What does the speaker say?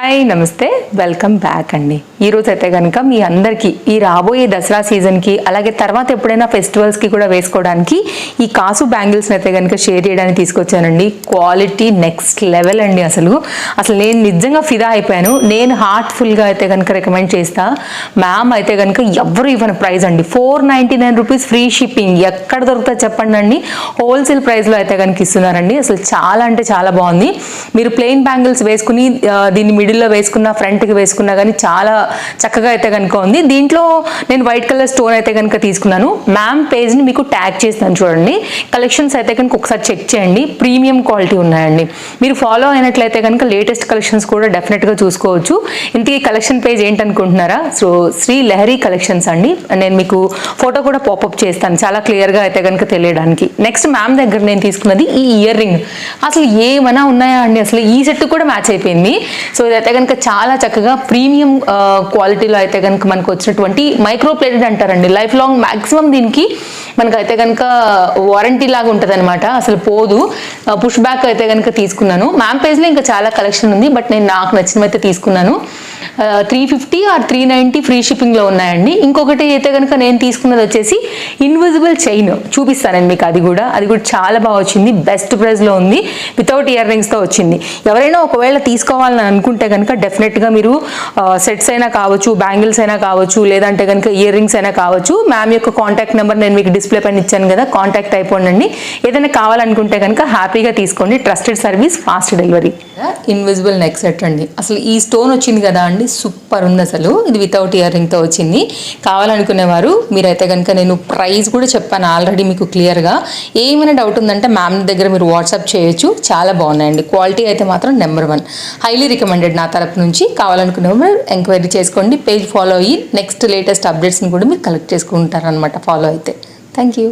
Hi నమస్తే. Welcome back అండి. ఈరోజు అయితే కనుక మీ అందరికీ ఈ రాబోయే దసరా సీజన్కి అలాగే తర్వాత ఎప్పుడైనా ఫెస్టివల్స్కి కూడా వేసుకోవడానికి ఈ కాసు బ్యాంగిల్స్ని అయితే కనుక షేర్ చేయడానికి తీసుకొచ్చానండి. క్వాలిటీ నెక్స్ట్ లెవెల్ అండి అసలు. అసలు నేను నిజంగా ఫిదా అయిపోయాను. నేను హార్ట్ఫుల్గా అయితే కనుక రికమెండ్ చేస్తా. మ్యామ్ అయితే కనుక ఎవరు ఇవ్వని ప్రైస్ అండి. Four ninety nine rupees free shipping ఎక్కడ దొరుకుతుందో చెప్పండి అండి. హోల్సేల్ ప్రైస్లో అయితే కనుక ఇస్తున్నారండి అసలు చాలా అంటే చాలా బాగుంది. మీరు ప్లెయిన్ బ్యాంగిల్స్ వేసుకుని దీన్ని మిడిల్లో వేసుకున్న ఫ్రంట్కి వేసుకున్నా కానీ చాలా చక్కగా అయితే కనుక ఉంది. దీంట్లో నేను వైట్ కలర్ స్టోన్ అయితే కనుక తీసుకున్నాను. మ్యామ్ పేజ్ని మీకు ట్యాగ్ చేస్తాను చూడండి. కలెక్షన్స్ అయితే కనుక ఒకసారి చెక్ చేయండి. ప్రీమియం క్వాలిటీ ఉన్నాయండి. మీరు ఫాలో అయినట్లయితే కనుక లేటెస్ట్ కలెక్షన్స్ కూడా డెఫినెట్గా చూసుకోవచ్చు. ఇంతకీ కలెక్షన్ పేజ్ ఏంటనుకుంటున్నారా? సో శ్రీ లహరి కలెక్షన్స్ అండి. నేను మీకు ఫోటో కూడా పాపప్ చేస్తాను. చాలా క్లియర్గా అయితే కనుక తెలియడానికి. నెక్స్ట్ మ్యామ్ దగ్గర నేను తీసుకున్నది ఈ ఇయర్ రింగ్. అసలు ఏమైనా ఉన్నాయా అండి? అసలు ఈ సెట్ కూడా మ్యాచ్ అయిపోయింది. సో ఇదైతే కనుక చాలా చక్కగా ప్రీమియం క్వాలిటీలో అయితే కనుక మనకు వచ్చినటువంటి మైక్రో ప్లేటెడ్ అంటారండి. లైఫ్ లాంగ్ మాక్సిమం దీనికి మనకైతే కనుక వారంటీ లాగా ఉంటుంది అనమాట అసలు పోదు. పుష్ బ్యాక్ అయితే కనుక తీసుకున్నాను. మ్యామ్ పేజ్లో ఇంకా చాలా కలెక్షన్ ఉంది బట్ నేను నాకు నచ్చినవి అయితే తీసుకున్నాను. Three fifty or three ninety free షిప్పింగ్లో ఉన్నాయండి. ఇంకొకటి అయితే కనుక నేను తీసుకున్నది వచ్చేసి ఇన్విజిబుల్ చైన్ చూపిస్తానండి మీకు అది కూడా. అది కూడా చాలా బాగా వచ్చింది. బెస్ట్ ప్రైస్లో ఉంది. వితౌట్ ఇయర్ రింగ్స్తో వచ్చింది. ఎవరైనా ఒకవేళ తీసుకోవాలని అనుకుంటే కనుక డెఫినెట్గా మీరు సెట్స్ అయినా కావచ్చు బ్యాంగిల్స్ అయినా కావచ్చు లేదంటే కనుక ఇయర్ రింగ్స్ అయినా కావచ్చు మ్యామ్ యొక్క కాంటాక్ట్ నెంబర్ నేను మీకు డిస్ప్లే పైన ఇచ్చాను కదా కాంటాక్ట్ అయిపోండి ఏదైనా కావాలనుకుంటే కనుక హ్యాపీగా తీసుకోండి. Trusted service fast delivery invisible neck set అండి. అసలు ఈ స్టోన్ వచ్చింది కదా అండి సూపర్ ఉంది అసలు. ఇది వితౌట్ ఇయర్ రింగ్తో వచ్చింది. కావాలనుకునేవారు మీరైతే కనుక నేను ప్రైస్ కూడా చెప్పాను ఆల్రెడీ మీకు క్లియర్గా ఏమైనా డౌట్ ఉందంటే మ్యామ్ దగ్గర మీరు వాట్సాప్ చేయొచ్చు. చాలా బాగున్నాయండి. క్వాలిటీ అయితే మాత్రం నెంబర్ వన్ హైలీ రికమెండెడ్ నా తరపు నుంచి. కావాలనుకునేవారు ఎంక్వైరీ చేసుకోండి. పేజ్ ఫాలో అయ్యి నెక్స్ట్ లేటెస్ట్ అప్డేట్స్ని కూడా మీరు కలెక్ట్ చేసుకుంటారనమాట ఫాలో అయితే. Thank you